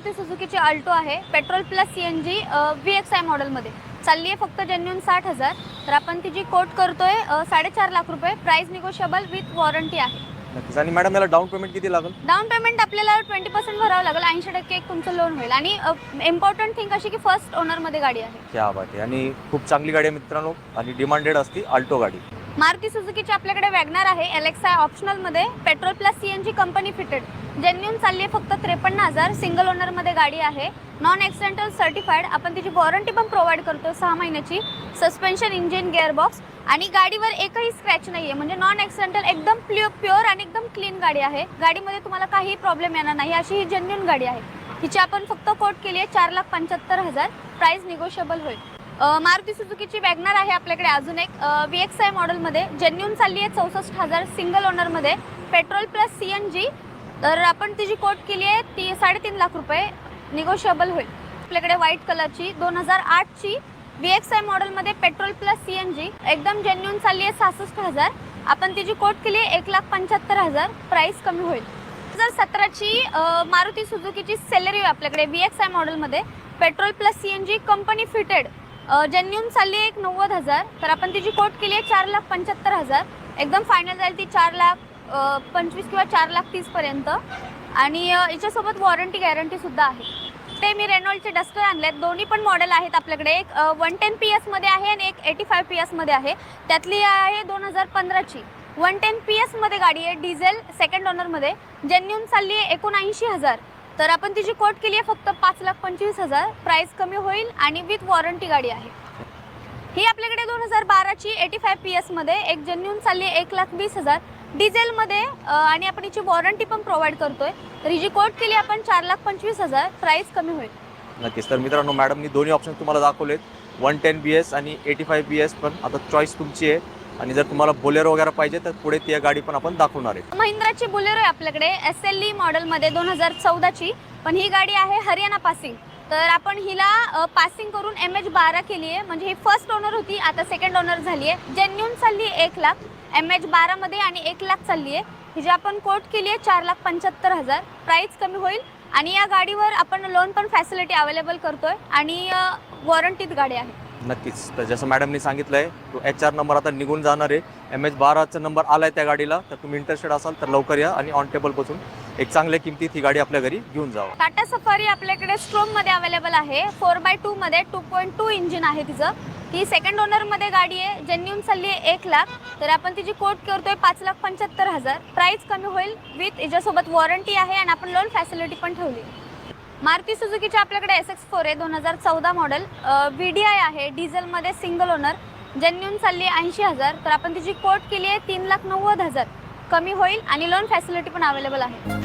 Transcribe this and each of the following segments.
मारुती सुझुकीची अल्टो आहे. Petrol plus C N G V X I मॉडेलमध्ये. चालली आहे फक्त जेन्युन साठ हजार. तर आपण तिची कोट करतोय साडेचार लाख रुपये प्राईस निगोशिएबल विथ वॉरंटी आहे. नक्कीच. आणि मॅडम याला डाऊन पेमेंट किती लागेल? डाऊन पेमेंट आपल्याला ट्वेंटी पर्सेंट भरावं लागेल. ऐंशी टक्के एक तुमचं लोन होईल. आणि इम्पॉर्टंट थिंग अशी की फर्स्ट ओनरमध्ये गाडी आहे. क्या बात आहे. आणि खूप चांगली गाडी आहे मित्रांनो. आणि डिमांडेड असती अल्टो गाडी. मारुती सुझुकीची आपल्याकडे वॅगनार आहे एलेक्सा ऑप्शनलमध्ये petrol plus C N G company fitted genuine चालली आहे फक्त त्रेपन्न हजार. सिंगल ओनरमध्ये गाडी आहे. नॉन ॲक्सिडेंटल सर्टिफाईड आपण तिची वॉरंटी पण प्रोव्हाइड करतो सहा महिन्याची. सस्पेन्शन इंजिन गिअरबॉक्स आणि गाडीवर एकही स्क्रॅच नाही आहे म्हणजे नॉन ॲक्सिडेंटल एकदम प्ल्यु प्युअर आणि एकदम क्लीन गाडी आहे. गाडीमध्ये तुम्हाला काही प्रॉब्लेम येणार नाही. अशी ही जेन्युन गाडी आहे. हिची आपण फक्त कोट केली आहे चार लाख पंच्याहत्तर हजार. प्राईस निगोशिएबल होईल. मारुती सुझुकीची वॅगनार आहे आपल्याकडे अजून एक. व्ही एक्स आय मॉडेलमध्ये जेन्युन चालली आहे चौसष्ट हजार single ओनरमध्ये petrol plus C N G तर आपण तिची कोट केली आहे ती साडेतीन लाख रुपये निगोशिएबल होईल. आपल्याकडे व्हाईट कलरची दोन हजार आठची व्ही एक्स आय मॉडेलमध्ये petrol plus C N G एकदम जेन्युन चालली आहे सहासष्ट हजार. आपण तिची कोट केली आहे एक लाख पंच्याहत्तर हजार. प्राईस कमी होईल. दोन हजार सतराची मारुती सुझुकीची सॅलरी आपल्याकडे व्ही एक्स आय मॉडेलमध्ये. Petrol plus C N G company fitted genuine चालली आहे एक नव्वद हजार. तर आपण तिची कोट केली आहे चार लाख पंच्याहत्तर हजार. एकदम फायनल जाईल ती चार लाख पंचवीस किंवा चार लाख तीसपर्यंत आणि याच्यासोबत वॉरंटी गॅरंटीसुद्धा आहे. ते मी रेनॉल्डचे डस्टर आणले आहेत दोन्ही पण मॉडेल आहेत आपल्याकडे. एक वन टेन पी एसमध्ये आहे आणि एक एटी फाय पी एसमध्ये आहे. त्यातली आहे दोन हजार पंधराची. वन टेन पी एसमध्ये गाडी आहे. डिझेल सेकंड ओनरमध्ये जेन्युन चालली आहे एकोणऐंशी हजार. तर आपण तिची कोट केली आहे फक्त पाच लाख पंचवीस हजार. प्राईस कमी होईल आणि विथ वॉरंटी गाडी आहे. ही आपल्याकडे दोन हजार बाराची एटी फाय पी एसमध्ये एक जन्यून चालली आहे एक लाख वीस हजार. डिझेलमध्ये आणि आपण हिची वॉरंटी पण प्रोव्हाइड करतोय. तर हिची कोट केली आपण चार लाख पंचवीस हजार. प्राईस कमी होईल. नक्कीच. तर मित्रांनो मॅडमनी दोन्ही ऑप्शन तुम्हाला दाखवलेत. वन टेन बी एस आणि एटी फाय बी एस पण आता चॉईस तुमची आहे. आणि जर तुम्हाला बोलेरो वगैरे पाहिजे तर पुढे ती गाडी पण आपण दाखवणार आहे. महिंद्राची बुलेरो आहे आपल्याकडे एस एल ई मॉडेलमध्ये दोन हजार चौदाची. पण ही गाडी आहे हरियाणा पासिंग. तर आपण हिला पासिंग करून एम एच बारा केली आहे म्हणजे ही फर्स्ट ओनर होती आता सेकंड ओनर झाली आहे जेन्युन चालली आहे एक लाख. एम एच बारामध्ये आणि एक लाख चालली आहे हिची आपण कोट केली आहे चार लाख पंच्याहत्तर हजार. प्राईस कमी होईल. आणि या गाडीवर आपण लोन पण फॅसिलिटी अवेलेबल करतोय. आणि वॉरंटीत गाडी आहे. नक्कीच. तर जसं मॅडमनी सांगितलं आहे तो एच आर नंबर आता निघून जाणार आहे. एम एच बाराचा नंबर आला आहे त्या गाडीला. तर तुम्ही इंटरेस्टेड असाल तर लवकर या आणि ऑन टेबल बसून एक चांगल्या किमतीत ही गाडी आपल्या घरी घेऊन जावा. टाटा सफारी आपल्याकडे स्ट्रोममध्ये अवेलेबल आहे. फोर बाय टू मध्ये टू पॉईंट टू इंजिन आहे तिचं. ती सेकंड ओनरमध्ये गाडी आहे. जेन्युन चालली आहे एक लाख. तर आपण तिची कोट करतोय पाच लाख पंच्याहत्तर हजार. प्राइस कमी होईल विथ याच्यासोबत वॉरंटी आहे आणि आपण लोन फॅसिलिटी पण ठेवली. मारुती सुझुकीची आपल्याकडे एस एक्स फोर आहे दोन हजार चौदा मॉडेल व्ही डी आय आहे डिझेलमध्ये सिंगल ओनर जेन्युन चालली आहे ऐंशी हजार. तर आपण तिची कोट केली आहे तीन लाख नव्वद हजार. कमी होईल आणि लोन फॅसिलिटी पण अवेलेबल आहे.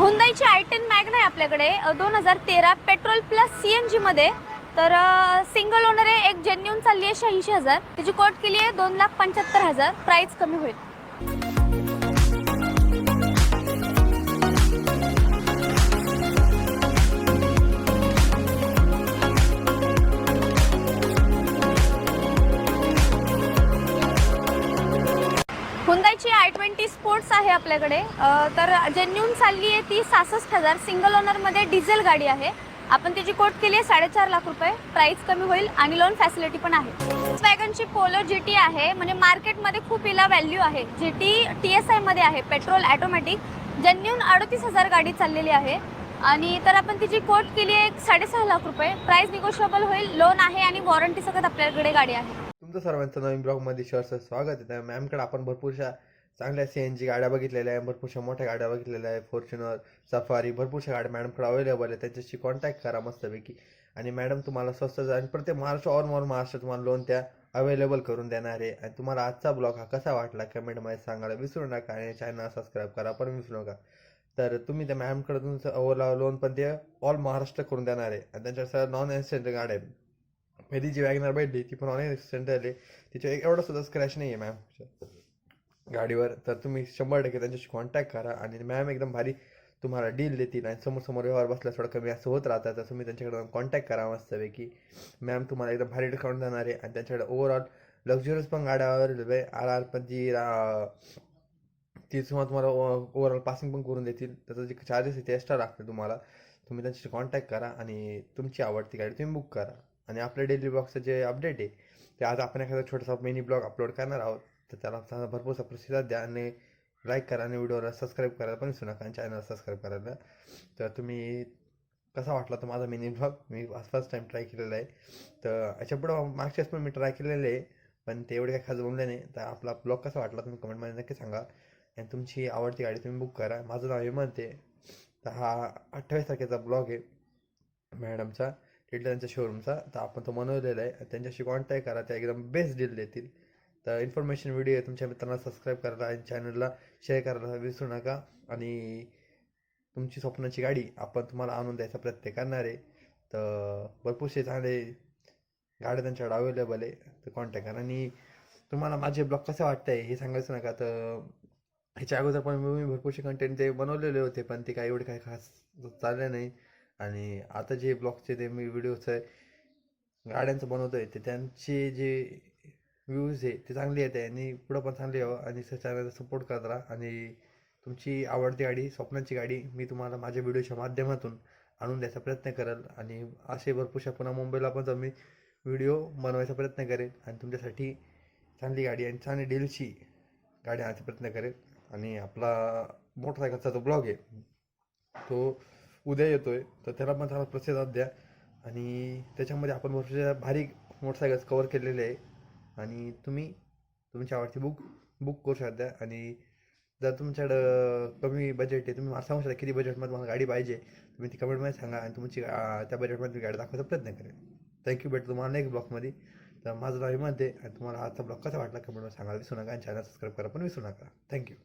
हुंदाईची आय टेन मॅग्न आहे आपल्याकडे. दोन हजार तेरा पेट्रोल प्लस सी एन जीमध्ये तर सिंगल ओनर आहे एक जेन्युन चालली आहे शहाऐंशी हजार. त्याची कोट केली आहे दोन लाख पंच्याहत्तर हजार. प्राईस कमी होईल. हुंदाईची आय ट्वेंटी स्पोर्ट्स आहे आपल्याकडे. तर जेन्युन चालली आहे ती सहासष्ट हजार. सिंगल ओनरमध्ये डिझेल गाडी आहे. आपण तिची कोट केली आहे साडेचार लाख रुपये. प्राइस कमी होईल आणि लोन फॅसिलिटी पण आहे. वॅगनची पोलो जी टी आहे म्हणजे मार्केटमध्ये खूप हिला व्हॅल्यू आहे. जी टी टी एस आयमध्ये आहे पेट्रोल ॲटोमॅटिक जन्यून अडतीस हजार गाडी चाललेली आहे. आणि तर आपण तिची कोट केली आहे एक साडेसहा लाख रुपये. प्राइस निगोशिएबल होईल लोन आहे आणि वॉरंटी सगळं आपल्याकडे गाडी आहे. तुमचं सर्वांचं नवीन ब्लॉगमध्ये शहरचं स्वागत आहे. मॅमकडे आपण भरपूरशा चांगल्या सी एन जी गाड्या बघितलेल्या आहे भरपूरशा मोठ्या गाड्या बघितलेल्या आहे फॉर्च्युनर सफारी भरपूरशा गाड्या मॅडमकडे अवेलेबल आहे त्याच्याशी कॉन्टॅक्ट करा मस्तपैकी. आणि मॅडम तुम्हाला स्वस्त आणि प्रत्येक महाराष्ट्र ऑल ओव्हर महाराष्ट्र तुम्हाला लोन त्या अवेलेबल करून देणार आहे. आणि तुम्हाला आजचा ब्लॉग हा कसा वाटला कमेंटमध्ये सांगायला विसरू नका आणि चॅनल सबस्क्राईब करा पण विसरू नका. तर तुम्ही त्या मॅमकडे तुमचं ओला लोन पण ते ऑल महाराष्ट्र करून देणार आहे. आणि त्यांच्या सगळ्या नॉन ॲक्सिडेंट गाड्या आहे पहिली जी वॅगनर भेटली ती पण ऑन ॲक्सिडेंट आहे तिच्या एक एवढा सुद्धा स्क्रॅच नाही आहे मॅम गाडीवर तर तुम्ही शंभर टक्के त्यांच्याशी कॉन्टॅक्ट करा आणि मॅम एकदम भारी तुम्हाला डील देतील आणि समोर समोर व्यवहार बसला थोडं कमी असं होत राहतात तर तुम्ही त्यांच्याकडे कॉन्टॅक्ट करा मस्तपैकी. मॅम तुम्हाला एकदम भारी डिस्काउंट देणार आहे आणि त्यांच्याकडे ओव्हरऑल लक्झरियस पण गाड्या अवेलेबल आहे. आर आर पण जी रा- ती तुम्हाला तुम्हाला ओव्हरऑल पासिंग पण करून देतील. त्याचं जे चार्जेस आहे ते एक्स्ट्रा लागतील तुम्हाला. तुम्ही त्यांच्याशी कॉन्टॅक्ट करा आणि तुमची आवडती गाडी तुम्ही बुक करा. आणि आपल्या डेली ब्लॉगचं जे अपडेट आहे ते आज आपण एखादा छोटासा मिनी ब्लॉग अपलोड करणार आहोत. तर त्याला भरपूरसा प्रतिसाद द्या आणि लाईक करा आणि व्हिडिओला सबस्क्राईब करायला पण विसरू नका आणि चॅनलला सबस्क्राईब करायला. तर तुम्ही कसा वाटला तो माझा मिनी ब्लॉग मी फर्स्ट टाईम ट्राय केलेला आहे. तर याच्या पुढं मागच्याच पण मी ट्राय केलेले आहे पण ते एवढे काही खास जमले नाही. तर आपला ब्लॉग कसा वाटला तुम्ही कमेंटमध्ये नक्की सांगा. आणि तुमची आवडती गाडी तुम्ही बुक करा. माझं नाव हे म्हणते तर हा अठ्ठावीस तारखेचा ब्लॉग आहे मॅडमचा त्यांच्या शोरूमचा तर आपण तो बनवलेला आहे. त्यांच्याशी कॉन्टॅक्ट करा. त्या एकदम बेस्ट डील देतील. तर इन्फॉर्मेशन व्हिडिओ आहे तुमच्या मित्रांना सबस्क्राईब करायला आणि चॅनलला शेअर करायला विसरू नका. आणि तुमची स्वप्नाची गाडी आपण तुम्हाला आणून द्यायचा प्रयत्न करणार आहे. तर भरपूरसे चांगले गाड्या त्यांच्याकडे अवेलेबल आहे तर कॉन्टॅक्ट करा. आणि तुम्हाला माझे ब्लॉग कसे वाटतं आहे हे सांगायचं नका तर ह्याच्या अगोदर पण मी भरपूरसे कंटेंट ते बनवलेले होते पण ते काही एवढे काही खास चालले नाही. आणि आता जे ब्लॉगचे ते मी व्हिडिओज आहे गाड्यांचं बनवतो आहे ते त्यांचे जे व्ह्यूज आहे ते चांगले येते आणि पुढं पण चांगले यावं. आणि चॅनलला सपोर्ट करत राहा. आणि तुमची आवडती गाडी स्वप्नांची गाडी मी तुम्हाला माझ्या व्हिडिओच्या माध्यमातून आणून द्यायचा प्रयत्न करेल. आणि असे भरपूरशा पुन्हा मुंबईला पण जाऊन मी व्हिडिओ बनवायचा प्रयत्न करेल. आणि तुमच्यासाठी चांगली गाडी आणि चांगली डीलची गाडी आणायचा प्रयत्न करेल. आणि आपला मोटरसायकलचा जो ब्लॉग आहे तो उद्या येतो आहे तर त्याला पण चांगला प्रतिसाद द्या. आणि त्याच्यामध्ये आपण भरपूरशा भारी मोटरसायकल्स कवर केलेले आहे आणि तुम्ही तुमची आवडती बुक बुक करू शकता. आणि जर तुमच्याकडं कमी बजेट आहे तुम्ही मला सांगू शकता किती बजेटमध्ये तुम्हाला गाडी पाहिजे तुम्ही ती कमेंटमध्ये सांगा आणि तुमची त्या बजेटमध्ये मी गाडी दाखवायचा प्रयत्न करेन. थँक्यू भेटतो तुम्हाला नेक्स्ट ब्लॉगमध्ये तर माझं नाव हिमंत आहे आणि तुम्हाला आजचा ब्लॉग कसा वाटला कमेंटमध्ये सांगायला विसरू नका आणि चॅनल सबस्क्राईब करा पण विसरू नका. थँक्यू